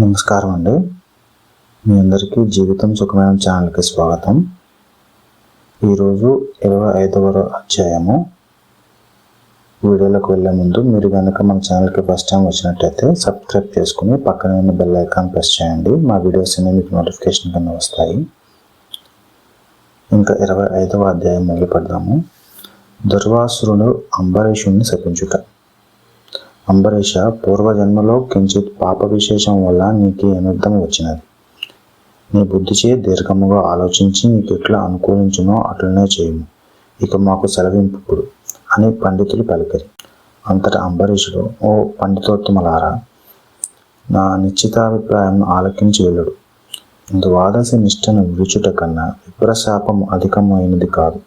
నమస్కారం అండి. మీ అందరికీ జీవితం సుఖమైన ఛానల్కి స్వాగతం. ఈరోజు ఇరవై ఐదవ అధ్యాయము. వీడియోలోకి వెళ్ళే ముందు మీరు కనుక మన ఛానల్కి ఫస్ట్ టైం వచ్చినట్టయితే సబ్స్క్రైబ్ చేసుకుని పక్కనే ఉన్న బెల్ ఐకాన్ ప్రెస్ చేయండి. మా వీడియోస్ అన్ని మీకు నోటిఫికేషన్ కింద వస్తాయి. ఇంకా ఇరవై ఐదవ అధ్యాయం మొదలు పెడదాము. దుర్వాసురుడు అంబరీషుణ్ణి శపించుట. అంబరీష పూర్వజన్మలో కించిత్ పాప విశేషం వల్ల నీకు అనర్థం వచ్చినది. నీ బుద్ధిచే దీర్ఘముగా ఆలోచించి నీకు ఎట్లా అనుకూలించునో అట్లనే చేయము. ఇక మాకు సెలవింపుడు అని పండితులు పలికరి. అంతట అంబరీషుడు ఓ పండితోత్తమలారా నా నిశ్చితాభిప్రాయం ఆలకించి వెళ్ళడు ద్వాదశ నిష్టను విడుచుట కన్నా విప్రశాపం అధికమైనది కాదు.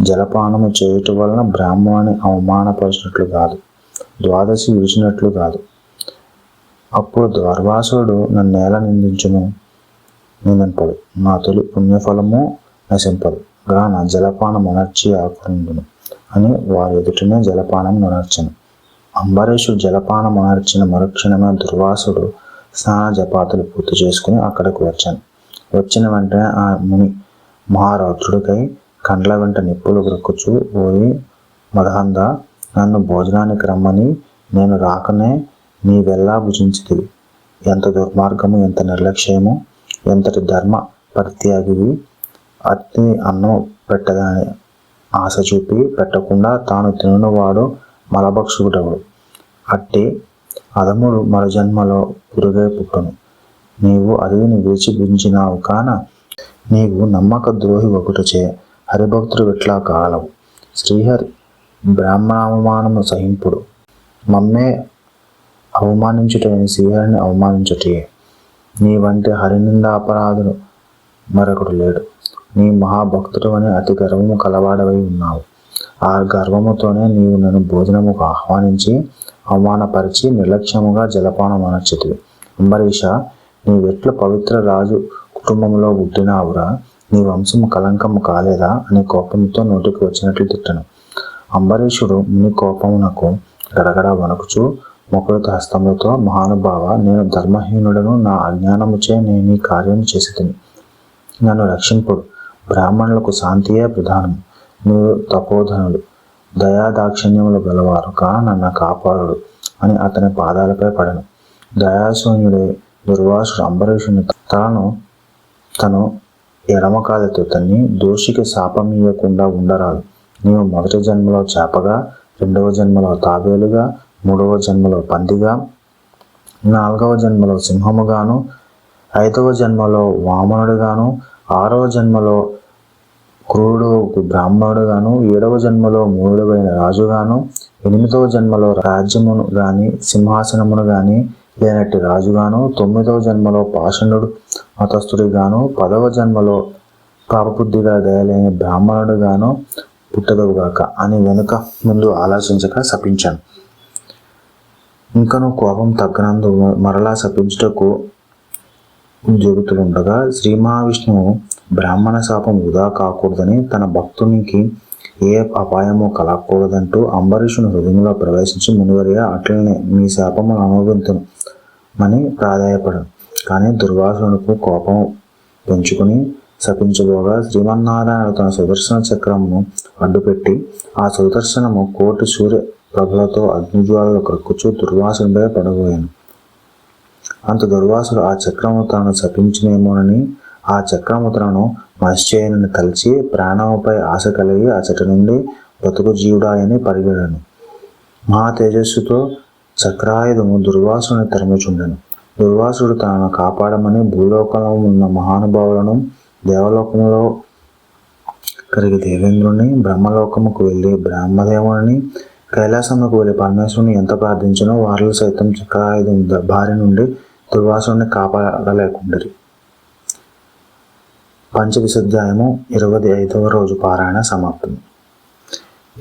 జలపానము చేయుట వలన బ్రాహ్మణుని అవమానపరిచినట్లు కాదు. ద్వాదశి విడిచినట్లు కాదు. అప్పుడు దుర్వాసుడు నన్ను నేల నిందించును? నిందింపడు. నా తొలి పుణ్యఫలము నశింపదు. గాన జలపానం అనర్చి ఆకురుండును అని వారి ఎదుటనే జలపానం ననర్చను. అంబరీషు జలపానం అనర్చిన మరుక్షణమే దుర్వాసుడు స్నాన జపాతులు పూర్తి చేసుకుని అక్కడికి వచ్చాను. వచ్చిన వెంటనే ఆ ముని మహారౌద్రుడికై కండ్ల వెంట నిప్పులు బ్రొక్కుచు ఓరి మదహంద నన్ను భోజనానికి రమ్మని నేను రాకనే నీ వెళ్ళా భుజించితివి. ఎంత దుర్మార్గము ఎంత నిర్లక్ష్యము ఎంతటి ధర్మ పరిత్యాగివి. అతి అన్నం పెట్టదని ఆశ చూపి పెట్టకుండా తాను తిననివాడు మలభక్షకుడవుడు అట్టి అదముడు మరజన్మలో పురుగై పుట్టును. నీవు అడవిని విడిచి భుజించినావు కాన నీవు నమ్మక ద్రోహి ఒకటచే హరిభక్తుడు ఇట్లా కాలవు. శ్రీహరి బ్రాహ్మణ అవమానము సహింపుడు. మమ్మే అవమానించుటని శ్రీహరిని అవమానించుటే నీ వంటి హరినిందాపరాధుడు మరొకడు లేడు. నీ మహాభక్తుడు అని అతి గర్వము కలవాడవై ఉన్నావు. ఆ గర్వముతోనే నీవు నన్ను భోజనముకు ఆహ్వానించి అవమానపరిచి నిర్లక్ష్యముగా జలపానం అనర్చితివి అంబరీష నీవెట్ల పవిత్ర రాజు కుటుంబంలో పుట్టినావురా. నీ వంశము కలంకము కాలేదా అని కోపంతో నోటికి వచ్చినట్లు తిట్టను. అంబరీషుడు ముని కోపమునకు గడగడ వణకుచు ముకులత హస్తములతో మహానుభావ నేను ధర్మహీనుడను నా అజ్ఞానముచే నేను ఈ కార్యం చేసి నన్ను రక్షింపుడు. బ్రాహ్మణులకు శాంతియే ప్రధానము మీరు తపోధనుడు దయాదాక్షిణ్యములు గలవారు కా నన్ను కాపాడుడు అని అతని పాదాలపై పడను. దయాశూన్యుడే దుర్వాసుడు అంబరీషుని తలను తను ఎడమకాలతో తన్ని దోషికి శాపమీయకుండా ఉండరాదు. నీవు మొదటి జన్మలో చేపగా రెండవ జన్మలో తాబేలుగా మూడవ జన్మలో పందిగా నాలుగవ జన్మలో సింహముగాను ఐదవ జన్మలో వామనుడుగాను ఆరవ జన్మలో క్రూరుడు బ్రాహ్మణుడుగాను ఏడవ జన్మలో మూడుడైన రాజుగాను ఎనిమిదవ జన్మలో రాజ్యమును గాని సింహాసనమును గాని లేనట్టి రాజుగాను తొమ్మిదవ జన్మలో పాషణుడు మతస్థుడిగాను పదవ జన్మలో పాపబుద్ధిగా దయలేని బ్రాహ్మణుడుగాను పుట్టదవుగాక అని వెనుక ముందు ఆలోచించక శపించాను. ఇంకను కోపం తగ్గనందు మరలా శపించుటకు జరుగుతుండగా శ్రీ మహావిష్ణువు బ్రాహ్మణ శాపం వృధా కాకూడదని తన భక్తునికి ఏ అపాయమో కలగకూడదంటూ అంబరీషుని హృదయంలో ప్రవేశించి మునివరిగా అట్లనే మీ శాపము అనుభవింతును అని ప్రాధాయపడను. కానీ దుర్వాసునికి కోపం పెంచుకుని శపించబోగా శ్రీమన్నారాయణ తన సుదర్శన చక్రమును అడ్డుపెట్టి ఆ సుదర్శనము కోటి సూర్య ప్రభలతో అగ్నిజ్వాలలో క్రక్కుచు దుర్వాసునిపై పడబోయాను. అంత దుర్వాసుడు ఆ చక్రము తాను శపించినేమోనని ఆ చక్రము తనను మశ్చేయనని తలిచి ప్రాణముపై ఆశ కలిగి అచటి నుండి బ్రతుకు జీవుడాయని పరిగెడను మహా తేజస్సుతో చక్రాయుధము దుర్వాసుని తరిమిచుండెను. దుర్వాసుడు తనను కాపాడమని భూలోకంలో ఉన్న మహానుభావులను దేవలోకంలో కలిగి దేవేంద్రుని బ్రహ్మలోకముకు వెళ్ళి బ్రహ్మదేవుని కైలాసముకు వెళ్ళి పరమేశ్వరుని ఎంత ప్రార్థించినో వారిలో సైతం చక్రాయుధం భార్య నుండి దుర్వాసుని కాపాడలేకుండరి. పంచవిశుద్ధ్యాయము ఇరవై ఐదవ రోజు పారాయణ సమాప్తం.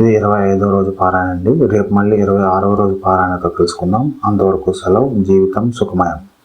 ఇది ఇరవై ఐదవ రోజు పారాయణ అండి. రేపు మళ్ళీ ఇరవై ఆరవ రోజు పారాయణతో తెలుసుకుందాం అంతవరకు సెలవు జీవితం సుఖమయం.